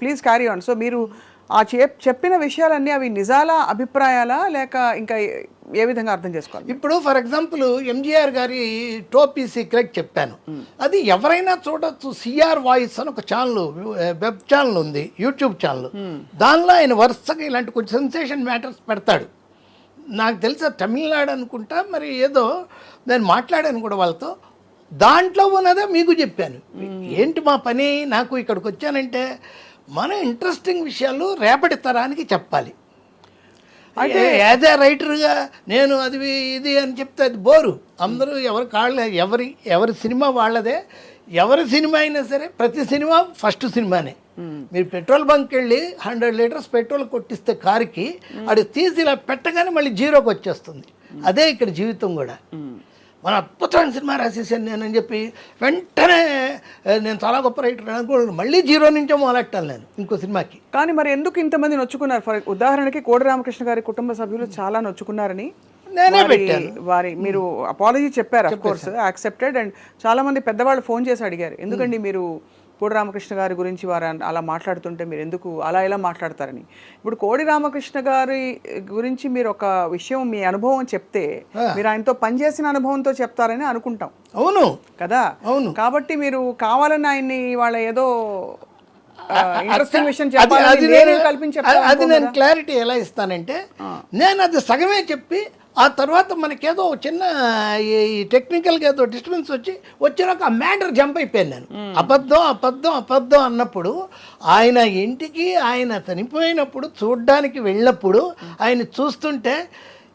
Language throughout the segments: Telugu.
ప్లీజ్ క్యారీ ఆన్ సో మీరు ఆ చెప్ చెప్పిన విషయాలన్నీ అవి నిజాల అభిప్రాయాలా లేక ఇంకా ఏ- విధంగా అర్థం చేసుకోవాలి? ఇప్పుడు ఫర్ ఎగ్జాంపుల్ ఎంజిఆర్ గారి టోపీ సీక్రెట్ చెప్పాను. అది ఎవరైనా చూడొచ్చు. సిఆర్ వాయిస్ అని ఒక ఛానల్ వెబ్ ఛానల్ ఉంది యూట్యూబ్ ఛానల్. దానిలో ఆయన వరుసగా ఇలాంటి కొంచెం సెన్సేషన్ మ్యాటర్స్ పెడతాడు. నాకు తెలిసి తమిళనాడు అనుకుంటా మరి ఏదో నేను మాట్లాడాను కూడా వాళ్ళతో. దాంట్లో ఉన్నదే మీకు చెప్పాను. ఏంటి మా పని? నాకు ఇక్కడికి వచ్చానంటే మన ఇంట్రెస్టింగ్ విషయాలు రేపటి తరానికి చెప్పాలి. అంటే యాజ్ ఏ రైటర్గా నేను అది ఇది అని చెప్తే అది బోరు. అందరూ ఎవరి కాళ్ళ ఎవరి ఎవరి సినిమా వాళ్ళదే. ఎవరి సినిమా అయినా సరే ప్రతి సినిమా ఫస్ట్ సినిమానే. మీరు పెట్రోల్ బంక్ వెళ్ళి హండ్రెడ్ లీటర్స్ పెట్రోల్ కొట్టిస్తే కారుకి అది తీసి ఇలా పెట్టగానే మళ్ళీ జీరోకి వచ్చేస్తుంది. అదే ఇక్కడ జీవితం కూడా. మన అద్భుతమైన సినిమా రాసేసాను నేను అని చెప్పి వెంటనే "ఏ, నేను చాలా గొప్ప రైటర్ అనుకో మళ్ళీ జీరో నుంచే మొదలెట్టాను నేను ఇంకో సినిమాకి. కానీ మరి ఎందుకు ఇంతమంది నొచ్చుకున్నారు? ఫర్ ఉదాహరణకి కోడి రామకృష్ణ గారి కుటుంబ సభ్యులు చాలా నొచ్చుకున్నారని నేనే పెట్టాను. వారి మీరు అపాలజీ చెప్పారు అఫ్ కోర్స్ యాక్సెప్టెడ్ అండ్ చాలా మంది పెద్దవాళ్ళు ఫోన్ చేసి అడిగారు. ఎందుకండి మీరు కోడి రామకృష్ణ గారి గురించి వారు అలా మాట్లాడుతుంటే మీరు ఎందుకు అలా ఇలా మాట్లాడతారని? ఇప్పుడు కోడి రామకృష్ణ గారి గురించి మీరు ఒక విషయం మీ అనుభవం చెప్తే మీరు ఆయనతో పనిచేసిన అనుభవంతో చెప్తారని అనుకుంటాం. అవును. కదా? అవును. కాబట్టి మీరు కావాలని ఆయన్ని వాళ్ళ ఏదో అది- నేను క్లారిటీ ఎలా ఇస్తానంటే నేను అది సగమే చెప్పి ఆ తర్వాత మనకేదో చిన్న ఈ టెక్నికల్గా ఏదో డిస్టర్బెన్స్ వచ్చి వచ్చినాక ఆ మ్యాటర్ జంప్ అయిపోయాను నేను. అబద్ధం అబద్ధం అబద్ధం అన్నప్పుడు ఆయన ఇంటికి ఆయన చనిపోయినప్పుడు చూడ్డానికి వెళ్ళినప్పుడు ఆయన చూస్తుంటే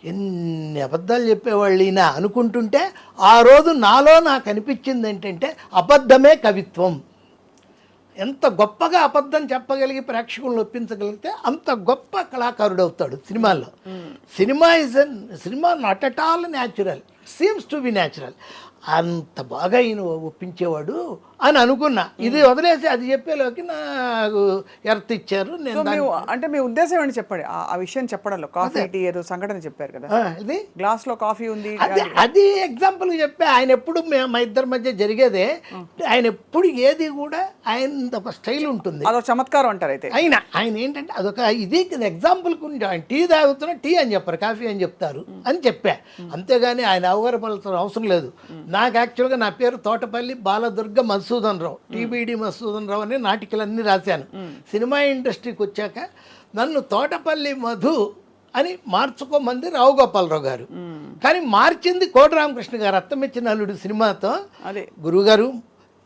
ఎన్ని అబద్ధాలు చెప్పేవాళ్ళు ఈయన అనుకుంటుంటే ఆ రోజు నాలో నాకు అనిపించింది ఏంటంటే అబద్ధమే కవిత్వం. ఎంత గొప్పగా అబద్ధం చెప్పగలిగి ప్రేక్షకులను ఒప్పించగలిగితే అంత గొప్ప కళాకారుడు అవుతాడు సినిమాల్లో cinema is cinema not at all natural seems to be natural అంత బాగా ఈయన ఒప్పించేవాడు అని అనుకున్నా. ఇది వదిలేసి అది చెప్పేలోకి నాకు ఎర్త్ ఇచ్చారు. నేను అంటే మీ ఉద్దేశం ఏంటి చెప్పండి? ఆ- విషయం చెప్పడంలో కాఫీ టీ ఏదో సంఘటన చెప్పారు కదా. ఇది? గ్లాస్లో కాఫీ ఉంది అది ఎగ్జాంపుల్ చెప్పే ఆయన ఎప్పుడు మే- ఇద్దరి మధ్య జరిగేదే. ఆయన ఎప్పుడు ఏది కూడా ఆయన ఒక స్టైల్ ఉంటుంది. అదో చమత్కారం అంటారు అయితే. ఆయన ఆయన ఏంటంటే అదొక ఇది ఎగ్జాంపుల్ ఆయన టీ తాగుతున్నా టీ అని చెప్పారు కాఫీ అని చెప్తారు అని చెప్పా. అంతేగాని ఆయన అవగాహపడాల్సిన అవసరం లేదు. నాకు యాక్చువల్గా నా పేరు తోటపల్లి బాలదుర్గ మధుసూదన్ రావు టీబీడి మధుసూదన్ రావు అని నాటికలన్నీ రాశాను. సినిమా ఇండస్ట్రీకి వచ్చాక నన్ను తోటపల్లి మధు అని మార్చుకోమంది రావు గోపాలరావు గారు. కానీ మార్చింది కోటి రామకృష్ణ గారు అత్తమిచ్చిన అల్లుడు సినిమాతో. అదే. గురుగారు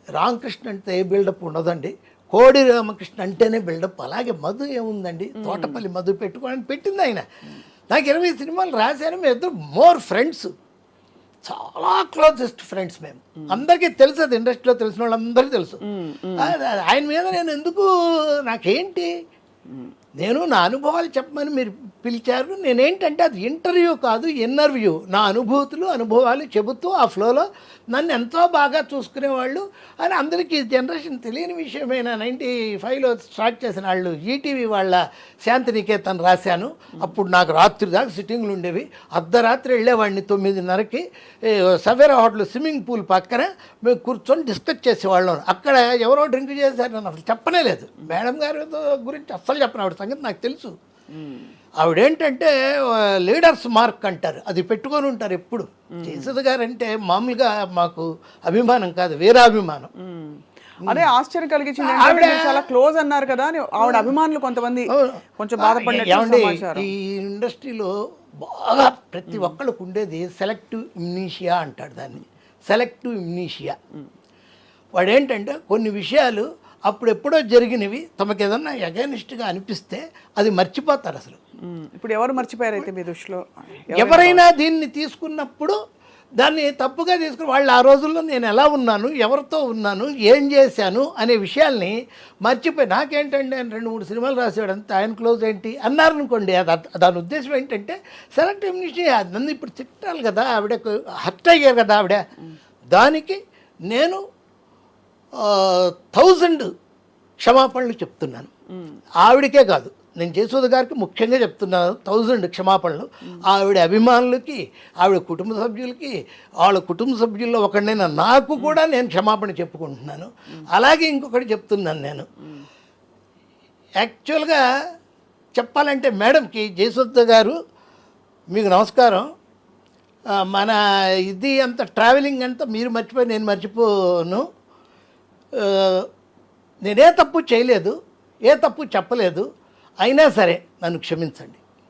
రామకృష్ణ అంటే ఏ బిల్డప్ ఉండదండి. కోడి రామకృష్ణ అంటేనే బిల్డప్. అలాగే మధు ఏముందండి? తోటపల్లి మధు పెట్టుకోవడానికి పెట్టింది ఆయన. నాకు ఇరవై సినిమాలు రాశాను మేము ఇద్దరు మోర్ ఫ్రెండ్స్. చాలా క్లోజెస్ట్ ఫ్రెండ్స్ మేము. అందరికీ తెలుసు అది ఇండస్ట్రీలో తెలిసిన వాళ్ళందరికీ తెలుసు. ఆయన మీద నేను ఎందుకు నాకేంటి? నేను నా అనుభవాలు చెప్పమని మీరు పిలిచారు. నేనేంటంటే అది ఇంటర్వ్యూ కాదు ఇన్నర్వ్యూ. నా అనుభూతులు అనుభవాలు చెబుతూ ఆ ఫ్లోలో నన్ను ఎంతో బాగా చూసుకునేవాళ్ళు. అని అందరికీ జనరేషన్ తెలియని విషయమైన నైంటీ ఫైవ్లో స్టార్ట్ చేసిన వాళ్ళు ఈటీవీ వాళ్ళ శాంతినికేతన్ రాశాను. అప్పుడు నాకు రాత్రి దాకా సిట్టింగ్లు ఉండేవి. అర్ధరాత్రి వెళ్ళేవాడిని తొమ్మిదిన్నరకి. సవేరా హోటల్ స్విమ్మింగ్ పూల్ పక్కన మేము కూర్చొని డిస్కస్ చేసేవాళ్ళం. అక్కడ ఎవరో డ్రింక్ చేశారు నన్ను అసలు చెప్పనే లేదు. మేడం గారి గురించి అస్సలు చెప్పను ఆవిడ సంగతి నాకు తెలుసు. ఆవిడేంటంటే లీడర్స్ మార్క్ అంటారు. అది పెట్టుకొని ఉంటారు ఎప్పుడు. జయసుధ గారు అంటే మామూలుగా మాకు అభిమానం కాదు వీరాభిమానం. అదే ఆశ్చర్యం కలిగించింది మీరు చాలా క్లోజ్ అన్నారు కదా అని ఆవిడ అభిమానులు కొంతమంది కొంచెం బాధపడినట్టు సమాచారం. ఈ ఇండస్ట్రీలో బాగా ప్రతి ఒక్కళ్ళకు ఉండేది సెలెక్టివ్ ఇమ్నీషియా అంటాడు దాన్ని. సెలెక్టివ్ ఇమ్నీషియా వాడు ఏంటంటే కొన్ని విషయాలు అప్పుడెప్పుడో జరిగినవి తమకు ఏదన్నా అగైనిస్ట్గా అనిపిస్తే అది మర్చిపోతారు అసలు. ఇప్పుడు ఎవరు మర్చిపోయారు అయితే మీ దృష్టిలో? ఎవరైనా దీన్ని తీసుకున్నప్పుడు దాన్ని తప్పుగా తీసుకుని వాళ్ళు ఆ రోజుల్లో నేను ఎలా ఉన్నాను ఎవరితో ఉన్నాను ఏం చేశాను అనే విషయాల్ని మర్చిపోయి నాకేంటంటే ఆయన రెండు మూడు సినిమాలు అంతే ఆయన క్లోజ్ ఏంటి అన్నారనుకోండి. అది అర్థ- దాని ఉద్దేశం ఏంటంటే సెలెక్ట్ ఇమ్యూనిటీ నన్ను ఇప్పుడు తిట్టాలి కదా ఆవిడ హర్ట్ అయ్యారు కదా ఆవిడ. దానికి నేను థౌజండ్ క్షమాపణలు చెప్తున్నాను. ఆవిడకే కాదు నేను జయసూద గారికి ముఖ్యంగా చెప్తున్నాను థౌజండ్ క్షమాపణలు. ఆవిడ అభిమానులకి ఆవిడ కుటుంబ సభ్యులకి వాళ్ళ కుటుంబ సభ్యుల్లో ఒకడినైనా నాకు కూడా నేను క్షమాపణ చెప్పుకుంటున్నాను. అలాగే ఇంకొకటి చెప్తున్నాను నేను. యాక్చువల్గా చెప్పాలంటే మేడంకి జయసుద్ధ గారు మీకు నమస్కారం. మన ఇది అంత ట్రావెలింగ్ అంతా మీరు మర్చిపోయి నేను మర్చిపోను. నేనే తప్పు చేయలేదు ఏ తప్పు చెప్పలేదు అయినా సరే నన్ను క్షమించండి.